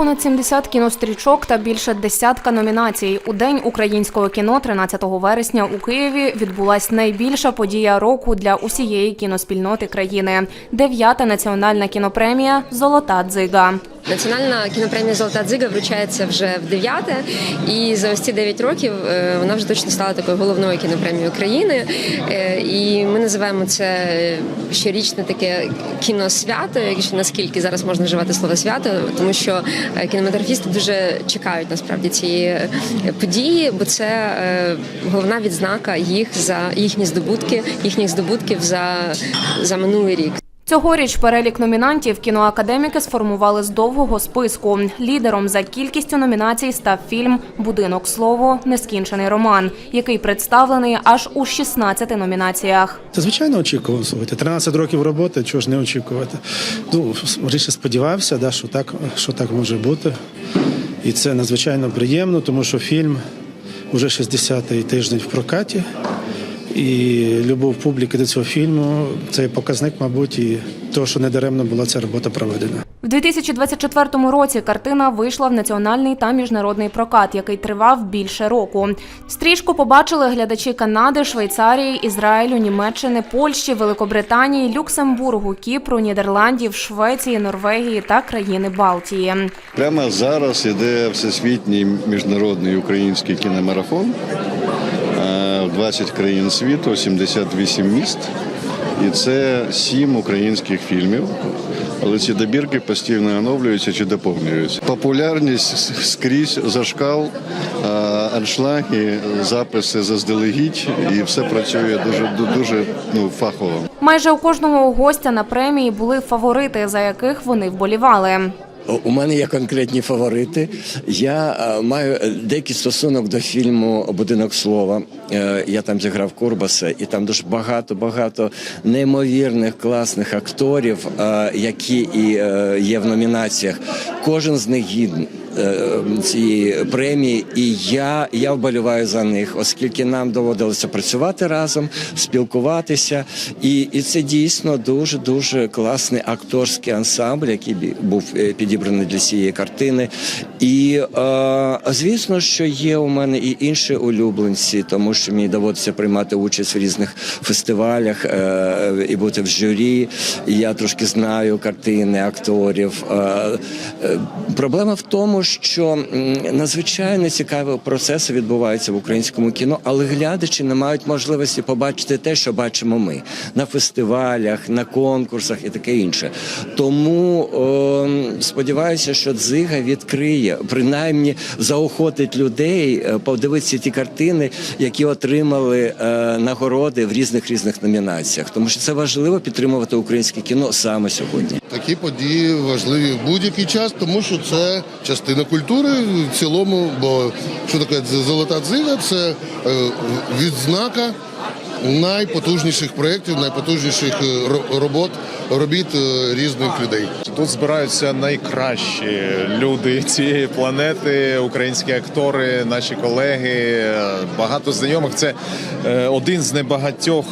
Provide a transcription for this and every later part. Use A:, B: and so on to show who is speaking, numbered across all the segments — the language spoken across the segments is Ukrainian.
A: Понад 70 кінострічок та більше десятка номінацій. У день українського кіно 13 вересня у Києві відбулась найбільша подія року для усієї кіноспільноти країни. Дев'ята національна кінопремія Золота дзига.
B: Національна кінопремія Золота дзига вручається вже в дев'яте, і за ось ці дев'ять років е, вона вже точно стала такою головною кінопремією країни. Е, І ми називаємо це щорічне таке кіносвято, якщо наскільки зараз можна вживати слово свято, тому що е, кінематографісти дуже чекають насправді цієї е, події, бо це е, головна відзнака їх за їхні здобутки, їхніх здобутків за, за минулий рік.
A: Цьогоріч перелік номінантів кіноакадеміки сформували з довгого списку. Лідером за кількістю номінацій став фільм Будинок слово нескінчений роман, який представлений аж у 16 номінаціях.
C: Та звичайно очікував слухайте. 13 років роботи, чого ж не очікувати. Ну, ріше сподівався, да, що так, що так може бути. І це надзвичайно приємно, тому що фільм вже 60-й тиждень в прокаті. І любов публіки до цього фільму це показник, мабуть, і того, що недаремно була ця робота проведена.
A: В 2024 році картина вийшла в національний та міжнародний прокат, який тривав більше року. Стрічку побачили глядачі Канади, Швейцарії, Ізраїлю, Німеччини, Польщі, Великобританії, Люксембургу, Кіпру, Нідерландів, Швеції, Норвегії та країни Балтії.
D: Прямо зараз іде всесвітній міжнародний український кіномарафон. Е, 20 країн світу, 78 міст. І це сім українських фільмів. Але ці добірки постійно оновлюються чи доповнюються. Популярність скрізь зашкал, аншлаги, записи заздалегідь, і все працює дуже дуже ну, фахово.
A: Майже у кожного гостя на премії були фаворити, за яких вони вболівали.
E: У мене є конкретні фаворити. Я е, маю е, деякий стосунок до фільму Будинок слова. Е, Я там зіграв Курбаса, і там дуже багато багато неймовірних класних акторів, які і є в номінаціях. Кожен з них гідний. Е, Цієї премії, і я, я вболіваю за них, оскільки нам доводилося працювати разом, спілкуватися, і, і це дійсно дуже дуже класний акторський ансамбль, який був е, підібраний для цієї картини. І е, звісно, що є у мене і інші улюбленці, тому що мені доводиться приймати участь в різних фестивалях е, і бути в журі. Я трошки знаю картини акторів. Е, е, проблема в тому, що надзвичайно цікаві процеси відбуваються в українському кіно, але глядачі не мають можливості побачити те, що бачимо ми на фестивалях, на конкурсах і таке інше. Тому е, сподіваюся, що дзига відкриє, принаймні заохотить людей е, подивитися ті картини, які отримали е, нагороди в різних різних номінаціях. Тому що це важливо підтримувати українське кіно саме сьогодні.
F: Такі події важливі в будь-який час, тому що це частина культури в цілому. Бо що таке золота дзига? Це е, відзнака найпотужніших проєктів, найпотужніших е, робот, робіт е, різних людей.
G: Тут збираються найкращі люди цієї планети, українські актори, наші колеги, багато знайомих. Це один з небагатьох.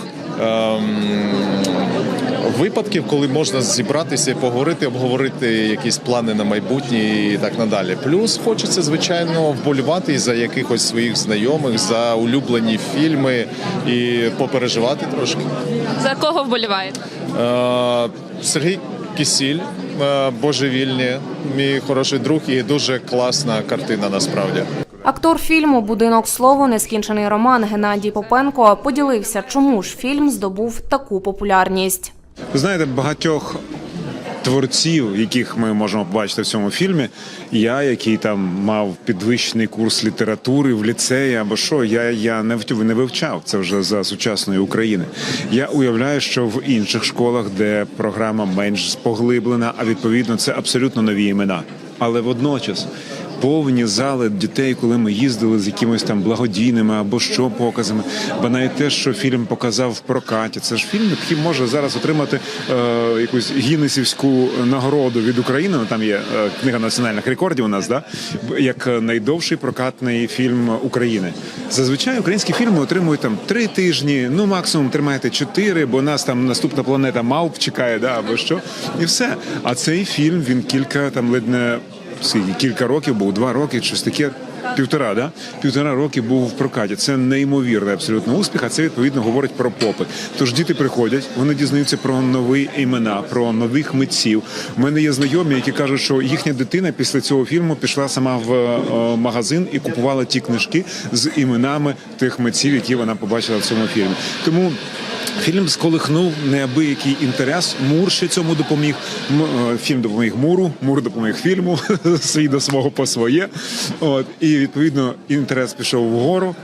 G: Випадків, коли можна зібратися і поговорити, обговорити якісь плани на майбутнє і так надалі. Плюс хочеться, звичайно, вболівати за якихось своїх знайомих, за улюблені фільми і попереживати трошки.
H: За кого вболіваєте?
G: Е, Сергій Кісіль, е, божевільні, мій хороший друг, і дуже класна картина насправді.
A: Актор фільму Будинок слово нескінчений роман Геннадій Попенко поділився, чому ж фільм здобув таку популярність.
I: Ви знаєте, багатьох творців, яких ми можемо побачити в цьому фільмі, я, який там мав підвищений курс літератури в ліцеї або що, я, я не не вивчав це вже за сучасної України. Я уявляю, що в інших школах, де програма менш поглиблена, а відповідно це абсолютно нові імена. Але водночас повні зали дітей, коли ми їздили з якимось там благодійними або що показами. Бо навіть те, що фільм показав в прокаті, це ж фільм, який може зараз отримати е, якусь гіннесівську нагороду від України. Ну, Там є е, книга національних рекордів у нас, да як найдовший прокатний фільм України. Зазвичай українські фільми отримують там три тижні, ну максимум тримайте чотири, бо нас там наступна планета мавп чекає, да або що, і все. А цей фільм він кілька там ледь не скільки, кілька років був, два роки, щось таке. Півтора, да? Півтора роки був в прокаті. Це неймовірний абсолютно успіх, а це відповідно говорить про попит. Тож діти приходять, вони дізнаються про нові імена, про нових митців. У мене є знайомі, які кажуть, що їхня дитина після цього фільму пішла сама в е, магазин і купувала ті книжки з іменами тих митців, які вона побачила в цьому фільмі. Тому Фільм сколихнув неабиякий інтерес. Мур ще цьому допоміг. Е, Фільм допоміг Муру, Мур допоміг фільму, свій до свого по своє. От і відповідно інтерес пішов вгору.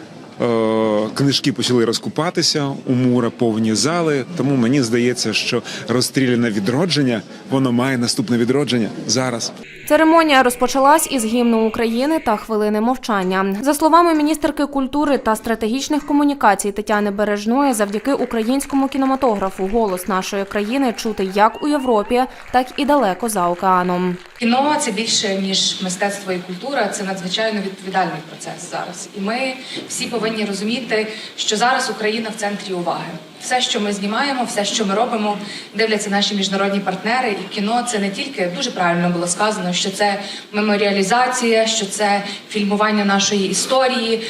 I: Е, Книжки почали розкупатися у Мура повні зали. Тому мені здається, що розстріляне відродження воно має наступне відродження зараз.
A: Церемонія розпочалась із гімну України та хвилини мовчання. За словами міністерки культури та стратегічних комунікацій Тетяни Бережної, завдяки українському кінематографу голос нашої країни чути як у Європі, так і далеко за океаном.
J: Кіно це більше ніж мистецтво і культура. Це надзвичайно відповідальний процес зараз. І ми всі повинні розуміти, що зараз Україна в центрі уваги. Все, що ми знімаємо, все, що ми робимо, дивляться наші міжнародні партнери. І кіно це не тільки дуже правильно було сказано, що це меморіалізація, що це фільмування нашої історії,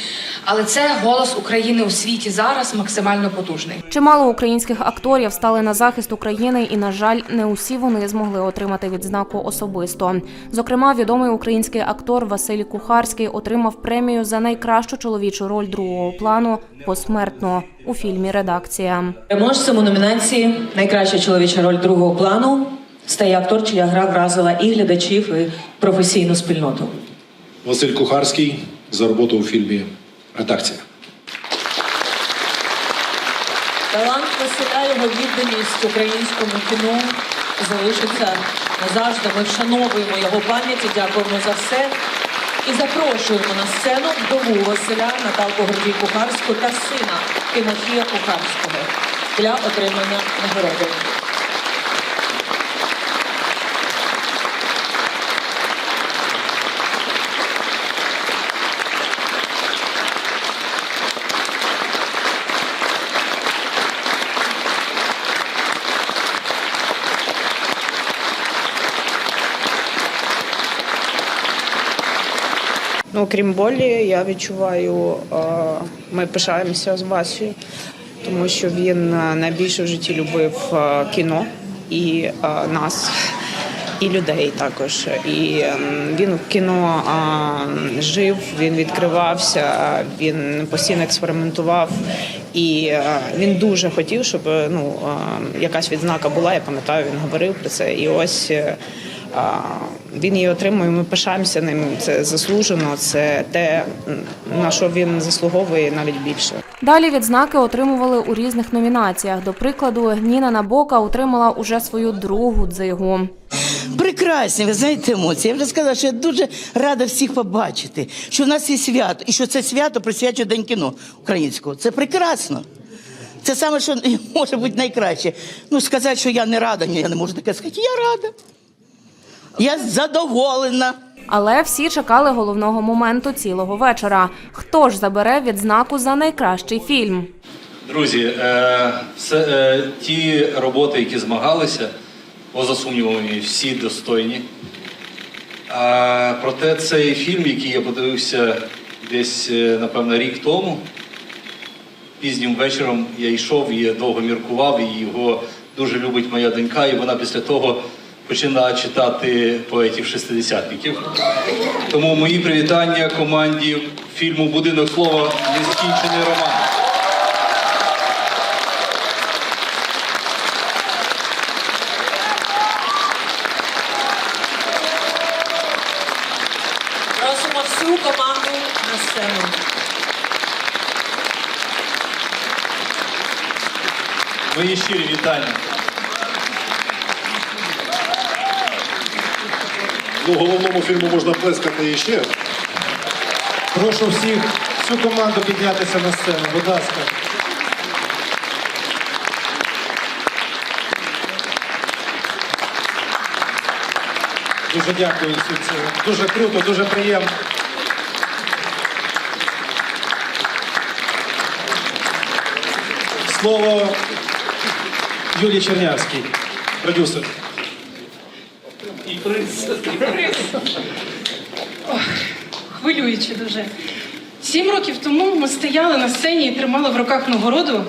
J: але це голос України у світі зараз максимально потужний.
A: Чимало українських акторів стали на захист України, і на жаль, не усі вони змогли отримати відзнаку особисто. Зокрема, відомий український актор Василь Кухарський отримав премію за найкращу чоловічу роль другого плану посмертно у фільмі Редакція.
K: Переможцем у номінації Найкраща чоловіча роль другого плану стає актор, чия гра вразила і глядачів, і професійну спільноту.
L: Василь Кухарський за роботу у фільмі Редакція.
K: Талант Василя, його відданість українському кіно залишиться назавжди. Ми вшановуємо його пам'ять і дякуємо за все. І запрошуємо на сцену вдову Василя Наталку Гордій Кухарську та сина Тимофія Кухарського для отримання нагороди.
M: Ну, крім болі, я відчуваю, е, ми пишаємося з Васею, тому що він е, найбільше в житті любив е, кіно і нас, і людей також. І ем, він в кіно жив, він відкривався, він постійно експериментував. І він дуже хотів, щоб ну, якась відзнака була. Я пам'ятаю, він говорив про це. І ось Він її отримує. Ми пишаємося ним. Це заслужено. Це те, на що він заслуговує навіть більше.
A: Далі відзнаки отримували у різних номінаціях. До прикладу, Ніна Набока отримала уже свою другу дзигу.
N: Прекрасні, ви знаєте, емоції. Я вже сказала, що я дуже рада всіх побачити, що в нас є свято, і що це свято присвячує День кіно українського. Це прекрасно. Це саме, що може бути найкраще. Ну, сказати, що я не рада, ні, я не можу таке сказати. Я рада. Я задоволена.
A: Але всі чекали головного моменту цілого вечора. Хто ж забере відзнаку за найкращий фільм?
O: Друзі, е, все, е, ті роботи, які змагалися, поза сумнівом, всі достойні. А, проте цей фільм, який я подивився десь, е, напевно, рік тому, пізнім вечором я йшов і довго міркував, і його дуже любить моя донька, і вона після того починає читати поетів шестидесятників. Тому мої привітання команді фільму Будинок слова нескінчений роман.
K: Просимо всю команду на сцену.
O: Мої щирі вітання.
L: Ну, головному фільму можна плескати і ще.
C: Прошу всіх всю команду піднятися на сцену. Будь ласка. Дуже дякую всім. Дуже круто, дуже приємно. Слово Юлії Чернявській, продюсер.
O: І приз, і приз.
P: хвилююче дуже. Сім років тому ми стояли на сцені і тримали в руках нагороду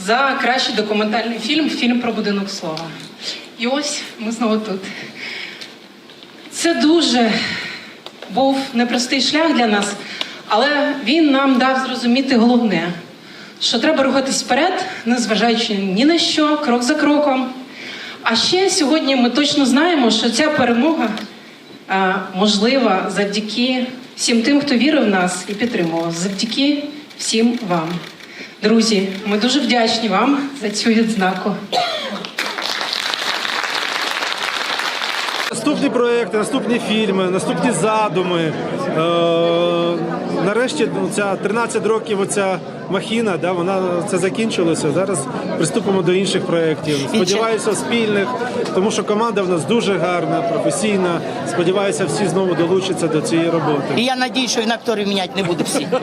P: за кращий документальний фільм фільм про будинок слова. І ось ми знову тут. Це дуже був непростий шлях для нас, але він нам дав зрозуміти головне, що треба рухатись вперед, незважаючи ні на що, крок за кроком. А ще сьогодні ми точно знаємо, що ця перемога а, можлива завдяки всім тим, хто вірив в нас і підтримував, завдяки всім вам. Друзі, ми дуже вдячні вам за цю відзнаку.
C: Наступні проекти, наступні фільми, наступні задуми. Е, нарешті ну, ця 13 років оця махіна, да, вона це закінчилося. Зараз приступимо до інших проєктів. Сподіваюся, спільних, тому що команда в нас дуже гарна, професійна. Сподіваюся, всі знову долучаться до цієї роботи.
N: І я надію, що він акторів міняти не буде всі.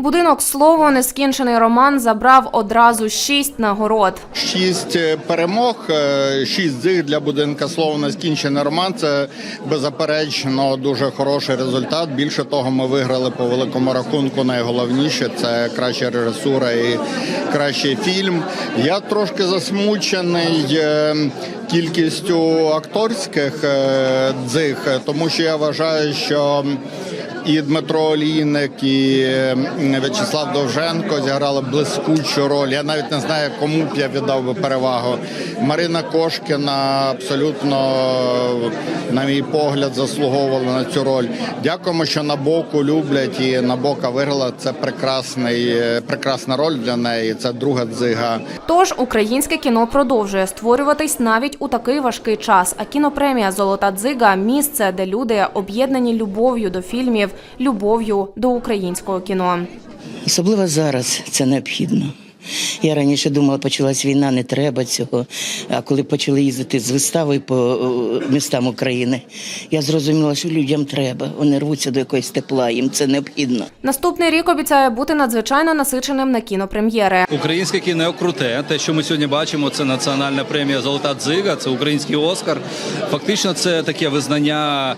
A: Будинок слово нескінчений роман забрав одразу шість нагород.
Q: Шість е, перемог, е, шість з них для будинка слова нескінчений роман. Це беззаперечно дуже хороший результат. Більше того, ми виграли по великому рахунку. Найголовніше це краща режисура і кращий фільм. Я трошки засмучений. е, Кількістю акторських дзиг, тому що я вважаю, що і Дмитро Олійник, і В'ячеслав Довженко зіграли блискучу роль. Я навіть не знаю, кому б я віддав би перевагу. Марина Кошкіна абсолютно, на мій погляд, заслуговувала на цю роль. Дякуємо, що Набоку люблять і Набока виграла. Це прекрасний, е, прекрасна роль для неї. Це друга дзига.
A: Тож українське кіно продовжує створюватись навіть у такий важкий час. А кінопремія Золота дзига місце, де люди об'єднані любов'ю до фільмів, любов'ю до українського кіно.
N: Особливо зараз це необхідно. Я раніше думала, почалась війна, не треба цього. А коли почали їздити з виставою по е, містам України, я зрозуміла, що людям треба. Вони рвуться до якогось тепла, їм це необхідно.
A: Наступний рік обіцяє бути надзвичайно насиченим на кінопрем'єри.
O: Українське кіно круте. Те, що ми сьогодні бачимо, це національна премія Золота дзига, це український Оскар. Фактично, це таке визнання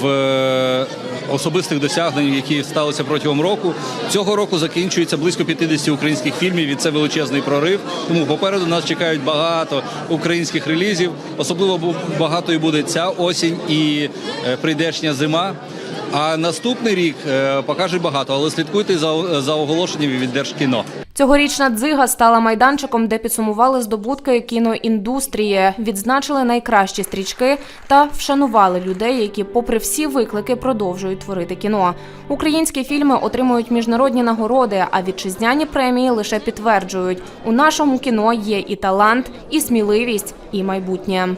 O: в особистих досягнень, які сталися протягом року. Цього року закінчується близько 50 українських фільмів, і це величезний прорив. Тому попереду нас чекають багато українських релізів. Особливо багато багатою буде ця осінь і е, прийдешня зима. А наступний рік е, покаже багато, але слідкуйте за, за оголошеннями від Держкіно.
A: Цьогорічна дзига стала майданчиком, де підсумували здобутки кіноіндустрії, відзначили найкращі стрічки та вшанували людей, які, попри всі виклики, продовжують творити кіно. Українські фільми отримують міжнародні нагороди, а вітчизняні премії лише підтверджують: у нашому кіно є і талант, і сміливість, і майбутнє.